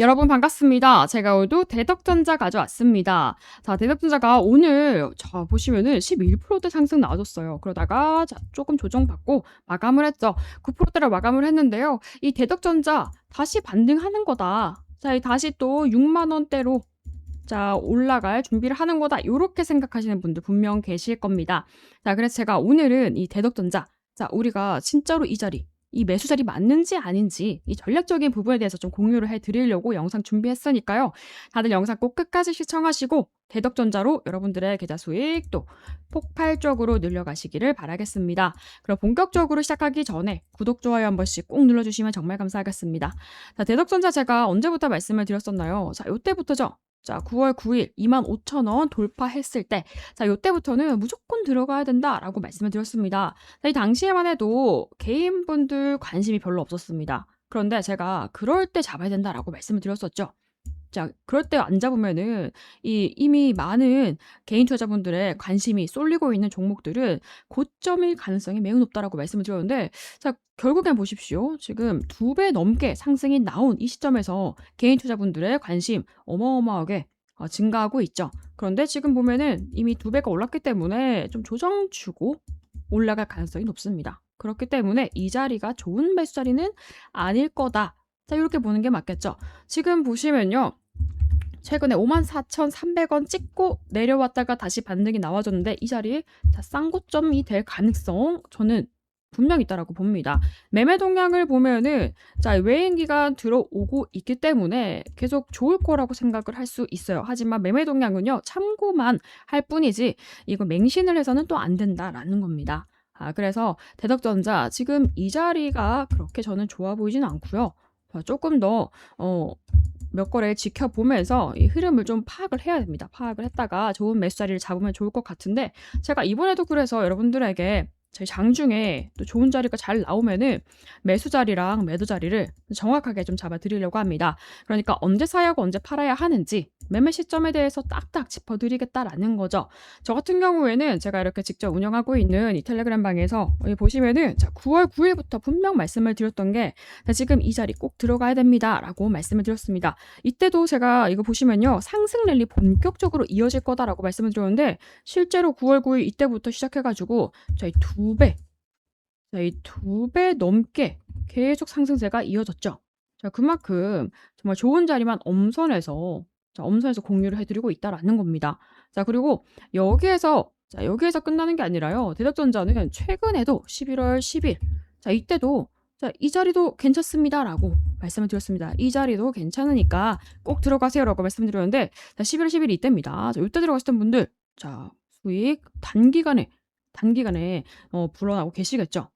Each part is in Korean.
여러분 반갑습니다. 제가 오늘도 대덕전자 가져왔습니다. 자, 대덕전자가 오늘 자 보시면은 11%대 상승 나와줬어요. 그러다가 자, 조금 조정받고 마감을 했죠. 9%대로 마감을 했는데요. 이 대덕전자 다시 반등하는 거다. 자, 이 다시 또 6만 원대로 자, 올라갈 준비를 하는 거다. 요렇게 생각하시는 분들 분명 계실 겁니다. 자, 그래서 제가 오늘은 이 대덕전자 자, 우리가 진짜로 이 자리 이 매수 자리 맞는지 아닌지 이 전략적인 부분에 대해서 좀 공유를 해 드리려고 영상 준비했으니까요. 다들 영상 꼭 끝까지 시청하시고 대덕전자로 여러분들의 계좌 수익 또 폭발적으로 늘려가시기를 바라겠습니다. 그럼 본격적으로 시작하기 전에 구독, 좋아요 한 번씩 꼭 눌러주시면 정말 감사하겠습니다. 자, 대덕전자 제가 언제부터 말씀을 드렸었나요? 자, 요때부터죠. 자, 9월 9일 25,000원 돌파했을 때, 자, 요때부터는 무조건 들어가야 된다라고 말씀을 드렸습니다. 자, 이 당시에만 해도 개인분들 관심이 별로 없었습니다. 그런데 제가 그럴 때 잡아야 된다라고 말씀을 드렸었죠. 자, 그럴 때 안 잡으면은 이 이미 많은 개인 투자자분들의 관심이 쏠리고 있는 종목들은 고점일 가능성이 매우 높다라고 말씀을 드렸는데, 자, 결국엔 보십시오. 지금 두 배 넘게 상승이 나온 이 시점에서 개인 투자분들의 관심 어마어마하게 어, 증가하고 있죠. 그런데 지금 보면은 이미 두 배가 올랐기 때문에 좀 조정 주고 올라갈 가능성이 높습니다. 그렇기 때문에 이 자리가 좋은 매수 자리는 아닐 거다. 자, 이렇게 보는 게 맞겠죠. 지금 보시면요. 최근에 54,300원 찍고 내려왔다가 다시 반등이 나와줬는데 이 자리에 자, 싼 고점이 될 가능성 저는 분명 있다라고 봅니다. 매매 동향을 보면은 자 외인 기간 들어오고 있기 때문에 계속 좋을 거라고 생각을 할 수 있어요. 하지만 매매 동향은요 참고만 할 뿐이지 이거 맹신을 해서는 또 안 된다라는 겁니다. 아 그래서 대덕전자 지금 이 자리가 그렇게 저는 좋아 보이진 않고요. 조금 더 어. 몇 거래 지켜보면서 이 흐름을 좀 파악을 해야 됩니다. 파악을 했다가 좋은 매수 자리를 잡으면 좋을 것 같은데 제가 이번에도 그래서 여러분들에게 저희 장중에 또 좋은 자리가 잘 나오면은 매수 자리랑 매도 자리를 정확하게 좀 잡아 드리려고 합니다. 그러니까 언제 사야 하고 언제 팔아야 하는지 매매 시점에 대해서 딱딱 짚어드리겠다라는 거죠. 저 같은 경우에는 제가 이렇게 직접 운영하고 있는 이 텔레그램 방에서 여기 보시면은 자 9월 9일부터 분명 말씀을 드렸던 게 지금 이 자리 꼭 들어가야 됩니다라고 말씀을 드렸습니다. 이때도 제가 이거 보시면요 상승 랠리 본격적으로 이어질 거다라고 말씀을 드렸는데 실제로 9월 9일 이때부터 시작해가지고 저희 두 배, 저희 두배 넘게 계속 상승세가 이어졌죠. 자 그만큼 정말 좋은 자리만 엄선해서 자, 엄선해서 공유를 해드리고 있다라는 겁니다. 자, 그리고 여기에서 자, 여기에서 끝나는 게 아니라요. 대덕전자는 최근에도 11월 10일 자, 이때도 자, 이 자리도 괜찮습니다라고 말씀을 드렸습니다. 이 자리도 괜찮으니까 꼭 들어가세요라고 말씀드렸는데 자, 11월 10일 이때입니다. 자, 이때 들어가셨던 분들 자, 수익 단기간에 단기간에 어, 불어나고 계시겠죠.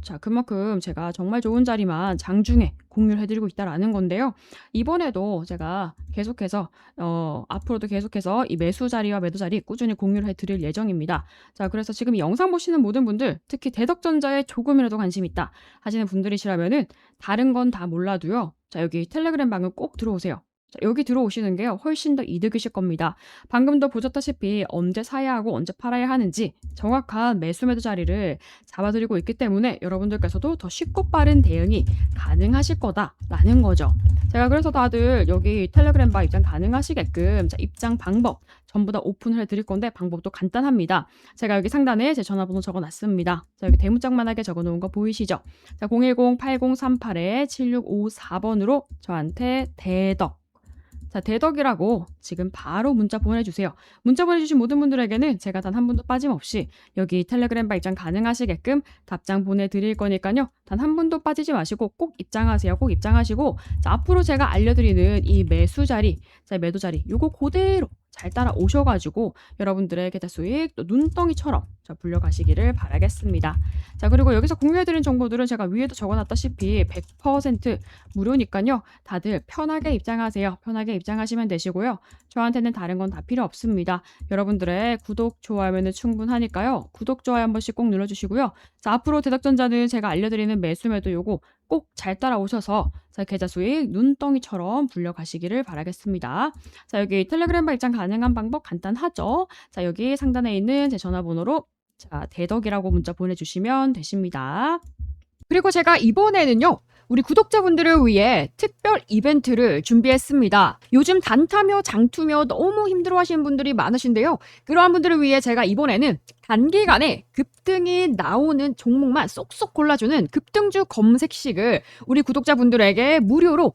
자, 그만큼 제가 정말 좋은 자리만 장중에 공유를 해드리고 있다라는 건데요. 이번에도 제가 계속해서 어, 앞으로도 계속해서 이 매수 자리와 매도 자리 꾸준히 공유를 해드릴 예정입니다. 자, 그래서 지금 이 영상 보시는 모든 분들, 특히 대덕전자에 조금이라도 관심 있다 하시는 분들이시라면은 다른 건 다 몰라도요. 자, 여기 텔레그램 방을 꼭 들어오세요. 자, 여기 들어오시는 게요. 훨씬 더 이득이실 겁니다. 방금도 보셨다시피 언제 사야 하고 언제 팔아야 하는지 정확한 매수 매도 자리를 잡아드리고 있기 때문에 여러분들께서도 더 쉽고 빠른 대응이 가능하실 거다라는 거죠. 제가 그래서 다들 여기 텔레그램 바 입장 가능하시게끔 자, 입장 방법 전부 다 오픈을 해드릴 건데 방법도 간단합니다. 제가 여기 상단에 제 전화번호 적어놨습니다. 자, 여기 대문짝만하게 적어놓은 거 보이시죠? 자, 010-8038-7654번으로 저한테 대덕 자, 대덕이라고 지금 바로 문자 보내주세요. 문자 보내주신 모든 분들에게는 제가 단 한 분도 빠짐없이 여기 텔레그램 바 입장 가능하시게끔 답장 보내드릴 거니까요. 단 한 분도 빠지지 마시고 꼭 입장하세요. 꼭 입장하시고 자, 앞으로 제가 알려드리는 이 매수 자리, 자, 매도 자리 요거 그대로 잘 따라 오셔가지고 여러분들의 계좌 수익 또 눈덩이처럼 자, 불려가시기를 바라겠습니다. 자 그리고 여기서 공유해드린 정보들은 제가 위에도 적어놨다시피 100% 무료니까요. 다들 편하게 입장하세요. 편하게 입장하시면 되시고요. 저한테는 다른 건 다 필요 없습니다. 여러분들의 구독, 좋아요면 충분하니까요. 구독, 좋아요 한 번씩 꼭 눌러주시고요. 자 앞으로 대덕전자는 제가 알려드리는 매수 매도 요거 꼭 잘 따라오셔서 자 계좌 수익 눈덩이처럼 불려가시기를 바라겠습니다. 자 여기 텔레그램 발장 가능한 방법 간단하죠. 자 여기 상단에 있는 제 전화번호로 자, 대덕이라고 문자 보내주시면 되십니다. 그리고 제가 이번에는요, 우리 구독자분들을 위해 특별 이벤트를 준비했습니다. 요즘 단타며 장투며 너무 힘들어 하시는 분들이 많으신데요. 그러한 분들을 위해 제가 이번에는 단기간에 급등이 나오는 종목만 쏙쏙 골라주는 급등주 검색식을 우리 구독자분들에게 무료로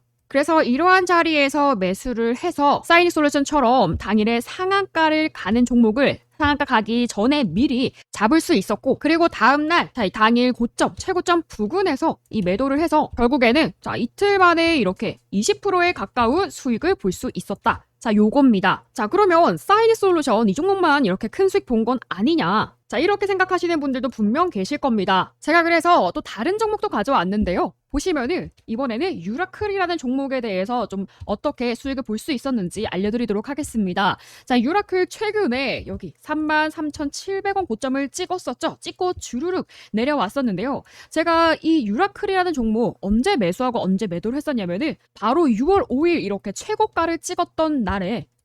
그래서 이러한 자리에서 매수를 해서 사이닉 솔루션처럼 당일에 상한가를 가는 종목을 상한가 가기 전에 미리 잡을 수 있었고 그리고 다음날 당일 고점 최고점 부근에서 이 매도를 해서 결국에는 자 이틀 만에 이렇게 20%에 가까운 수익을 볼 수 있었다. 자 요겁니다. 자 그러면 사이닉 솔루션 이 종목만 이렇게 큰 수익 본 건 아니냐? 자 이렇게 생각하시는 분들도 분명 계실 겁니다. 제가 그래서 또 다른 종목도 가져왔는데요. 보시면은 이번에는 유라클이라는 종목에 대해서 좀 어떻게 수익을 볼 수 있었는지 알려드리도록 하겠습니다. 자, 유라클 최근에 여기 33,700원 고점을 찍었었죠. 찍고 주르륵 내려왔었는데요. 제가 이 유라클이라는 종목 언제 매수하고 언제 매도를 했었냐면은 바로 6월 5일 이렇게 최고가를 찍었던 날에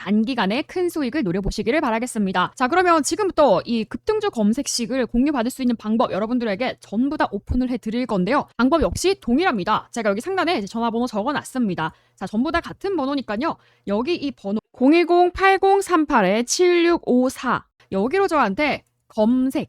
단기간에 큰 수익을 노려보시기를 바라겠습니다. 자, 그러면 지금부터 이 급등주 검색식을 공유받을 수 있는 방법 여러분들에게 전부 다 오픈을 해드릴 건데요. 방법 역시 동일합니다. 제가 여기 상단에 전화번호 적어놨습니다. 자, 전부 다 같은 번호니까요. 여기 이 번호 010-8038-7654 여기로 저한테 검색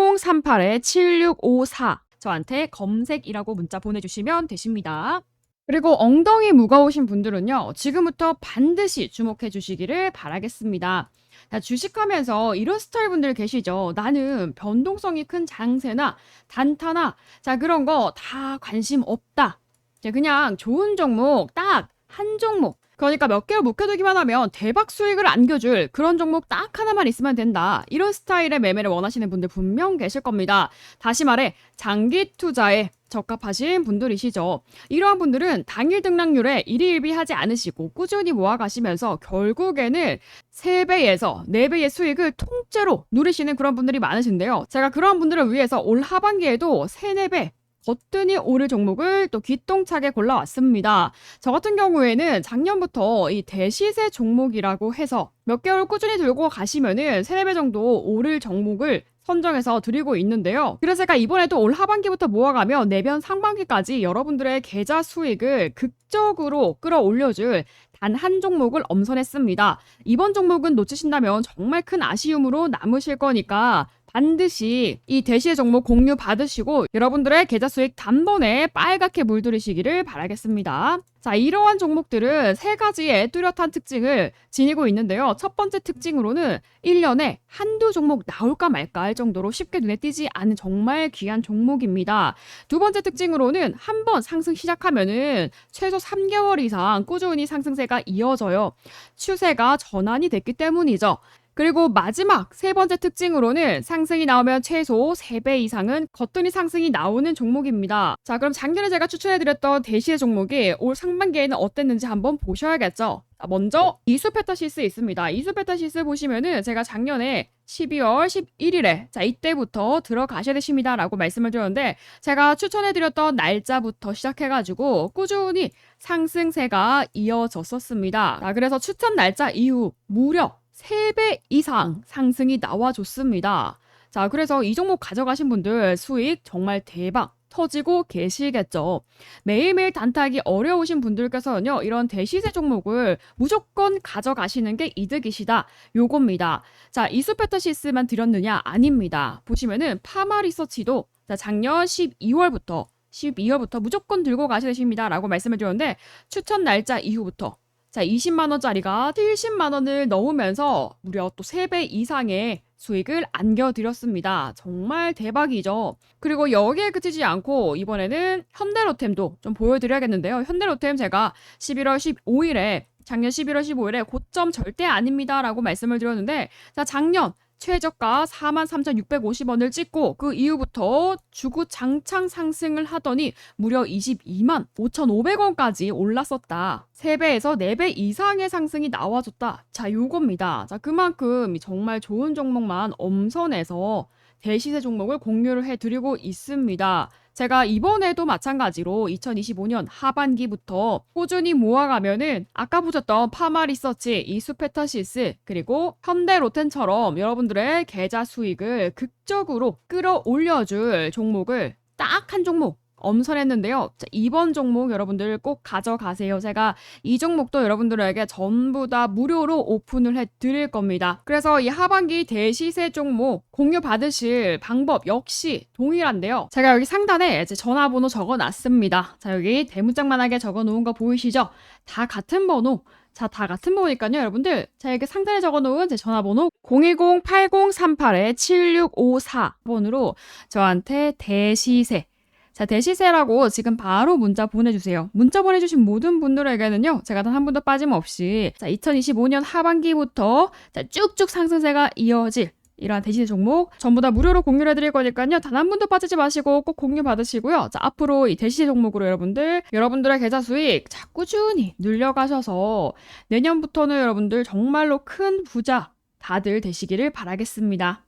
010-8038-7654 저한테 검색이라고 문자 보내주시면 되십니다. 그리고 엉덩이 무거우신 분들은요, 지금부터 반드시 주목해 주시기를 바라겠습니다. 자, 주식하면서 이런 스타일 분들 계시죠? 나는 변동성이 큰 장세나 단타나, 자, 그런 거 다 관심 없다. 자, 그냥 좋은 종목 딱 한 종목. 그러니까 몇 개를 묵혀두기만 하면 대박 수익을 안겨줄 그런 종목 딱 하나만 있으면 된다. 이런 스타일의 매매를 원하시는 분들 분명 계실 겁니다. 다시 말해, 장기 투자에 적합하신 분들이시죠. 이러한 분들은 당일 등락률에 일희일비 하지 않으시고 꾸준히 모아가시면서 결국에는 3배에서 4배의 수익을 통째로 누리시는 그런 분들이 많으신데요. 제가 그런 분들을 위해서 올 하반기에도 3, 4배 거뜬히 오를 종목을 또 기똥차게 골라왔습니다. 저 같은 경우에는 작년부터 이 대시세 종목이라고 해서 몇 개월 꾸준히 들고 가시면은 3, 4배 정도 오를 종목을 선정해서 드리고 있는데요. 그래서 제가 이번에도 올 하반기부터 모아가며 내년 상반기까지 여러분들의 계좌 수익을 극적으로 끌어올려줄 단 한 종목을 엄선했습니다. 이번 종목은 놓치신다면 정말 큰 아쉬움으로 남으실 거니까 반드시 이 대시의 종목 공유 받으시고 여러분들의 계좌 수익 단번에 빨갛게 물들이시기를 바라겠습니다. 자, 이러한 종목들은 세 가지의 뚜렷한 특징을 지니고 있는데요. 첫 번째 특징으로는 1년에 한두 종목 나올까 말까 할 정도로 쉽게 눈에 띄지 않은 정말 귀한 종목입니다. 두 번째 특징으로는 한 번 상승 시작하면은 최소 3개월 이상 꾸준히 상승세가 이어져요. 추세가 전환이 됐기 때문이죠. 그리고 마지막 세 번째 특징으로는 상승이 나오면 최소 3배 이상은 거뜬히 상승이 나오는 종목입니다. 자, 그럼 작년에 제가 추천해드렸던 대시의 종목이 올 상반기에는 어땠는지 한번 보셔야겠죠. 자, 먼저 이수페타시스 있습니다. 이수페타시스 보시면은 제가 작년에 12월 11일에 자 이때부터 들어가셔야 되십니다 라고 말씀을 드렸는데 제가 추천해드렸던 날짜부터 시작해가지고 꾸준히 상승세가 이어졌었습니다. 자, 그래서 추천 날짜 이후 무려 3배 이상 상승이 나와줬습니다. 자, 그래서 이 종목 가져가신 분들 수익 정말 대박 터지고 계시겠죠. 매일매일 단타하기 어려우신 분들께서는요, 이런 대시세 종목을 무조건 가져가시는 게 이득이시다. 요겁니다. 자, 이수페타시스만 드렸느냐? 아닙니다. 보시면은 파마 리서치도 자, 작년 12월부터 12월부터 무조건 들고 가셔야 되십니다. 라고 말씀을 드렸는데, 추천 날짜 이후부터 자, 20만 원짜리가 70만 원을 넣으면서 무려 또 3배 이상의 수익을 안겨드렸습니다. 정말 대박이죠. 그리고 여기에 그치지 않고 이번에는 현대로템도 좀 보여드려야겠는데요. 현대로템 제가 11월 15일에 작년 11월 15일에 고점 절대 아닙니다라고 말씀을 드렸는데 자 작년 최저가 43,650원을 찍고 그 이후부터 주구장창 상승을 하더니 무려 22만 5,500원까지 올랐었다. 3배에서 4배 이상의 상승이 나와줬다. 자, 요겁니다. 자, 그만큼 정말 좋은 종목만 엄선해서 대시세 종목을 공유를 해드리고 있습니다. 제가 이번에도 마찬가지로 2025년 하반기부터 꾸준히 모아가면은 아까 보셨던 파마 리서치, 이수페타시스 그리고 현대 로텐처럼 여러분들의 계좌 수익을 극적으로 끌어올려줄 종목을 딱 한 종목 엄선했는데요. 자, 이번 종목 여러분들 꼭 가져가세요. 제가 이 종목도 여러분들에게 전부 다 무료로 오픈을 해 드릴 겁니다. 그래서 이 하반기 대시세 종목 공유 받으실 방법 역시 동일한데요. 제가 여기 상단에 제 전화번호 적어 놨습니다. 자, 여기 대문짝만하게 적어 놓은 거 보이시죠? 다 같은 번호. 자, 다 같은 번호니까요, 여러분들. 자, 여기 상단에 적어 놓은 제 전화번호 010-8038-7654 번으로 저한테 대시세 자, 대시세라고 지금 바로 문자 보내주세요. 문자 보내주신 모든 분들에게는요, 제가 단 한 분도 빠짐없이, 자, 2025년 하반기부터, 자, 쭉쭉 상승세가 이어질, 이러한 대시세 종목 전부 다 무료로 공유를 해드릴 거니까요. 단 한 분도 빠지지 마시고 꼭 공유 받으시고요. 자, 앞으로 이 대시세 종목으로 여러분들, 여러분들의 계좌 수익 자, 꾸준히 늘려가셔서 내년부터는 여러분들 정말로 큰 부자 다들 되시기를 바라겠습니다.